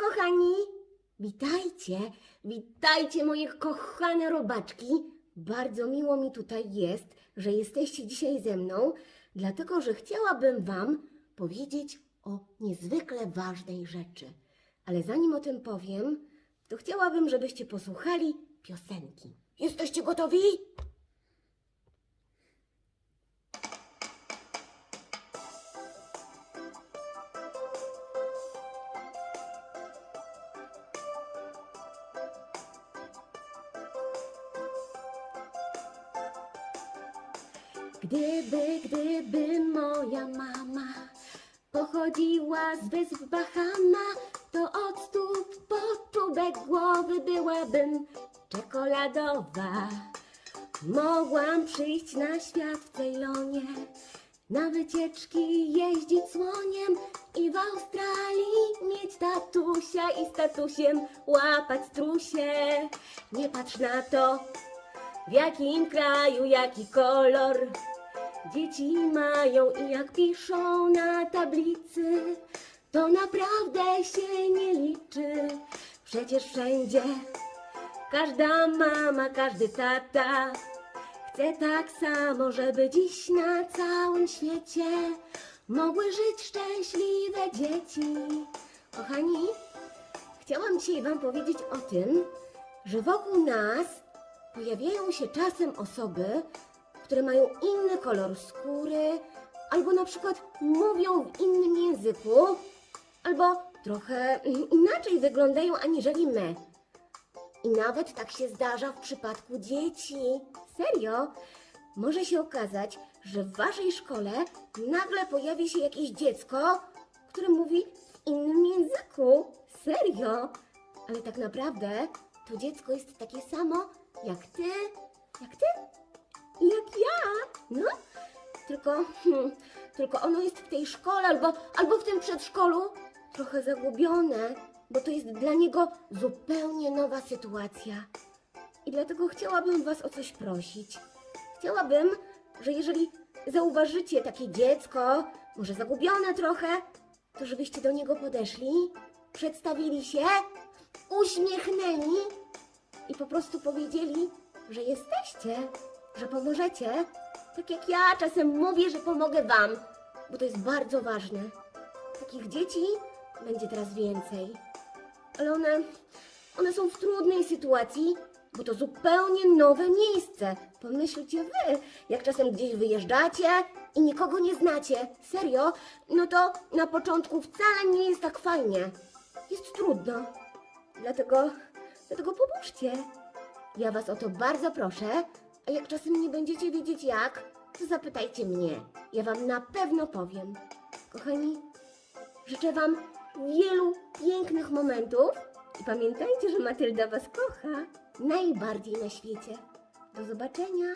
kochani! Witajcie, witajcie moje kochane robaczki. Bardzo miło mi tutaj jest, że jesteście dzisiaj ze mną, dlatego że chciałabym Wam powiedzieć o niezwykle ważnej rzeczy. Ale zanim o tym powiem, to chciałabym, żebyście posłuchali piosenki. Jesteście gotowi? Gdyby, gdyby moja mama pochodziła z wysp Bahama, to od stóp po czubek głowy byłabym czekoladowa. Mogłam przyjść na świat w Ceylonie, na wycieczki jeździć słoniem i w Australii mieć tatusia i z tatusiem łapać strusie. Nie patrz na to, w jakim kraju, jaki kolor dzieci mają i jak piszą na tablicy, to naprawdę się nie liczy. Przecież wszędzie każda mama, każdy tata chce tak samo, żeby dziś na całym świecie mogły żyć szczęśliwe dzieci. Kochani, chciałam dzisiaj Wam powiedzieć o tym, że wokół nas pojawiają się czasem osoby, które mają inny kolor skóry, albo na przykład mówią w innym języku, albo trochę inaczej wyglądają aniżeli my. I nawet tak się zdarza w przypadku dzieci. Serio? Może się okazać, że w waszej szkole nagle pojawi się jakieś dziecko, które mówi w innym języku. Serio? Ale tak naprawdę to dziecko jest takie samo jak ty, jak ty, jak ja. No, tylko, hmm, tylko ono jest w tej szkole albo, albo w tym przedszkolu trochę zagubione, bo to jest dla niego zupełnie nowa sytuacja. I dlatego chciałabym Was o coś prosić. Chciałabym, że jeżeli zauważycie takie dziecko, może zagubione trochę, to żebyście do niego podeszli, przedstawili się, uśmiechnęli i po prostu powiedzieli, że jesteście, że pomożecie. Tak jak ja czasem mówię, że pomogę Wam, bo to jest bardzo ważne. Takich dzieci będzie teraz więcej. Ale one, one są w trudnej sytuacji, bo to zupełnie nowe miejsce. Pomyślcie wy, jak czasem gdzieś wyjeżdżacie i nikogo nie znacie. Serio? No to na początku wcale nie jest tak fajnie. Jest trudno. Dlatego, dlatego pomóżcie. Ja was o to bardzo proszę, a jak czasem nie będziecie wiedzieć jak, to zapytajcie mnie. Ja wam na pewno powiem. Kochani, życzę wam wielu pięknych momentów i pamiętajcie, że Matylda was kocha najbardziej na świecie. Do zobaczenia.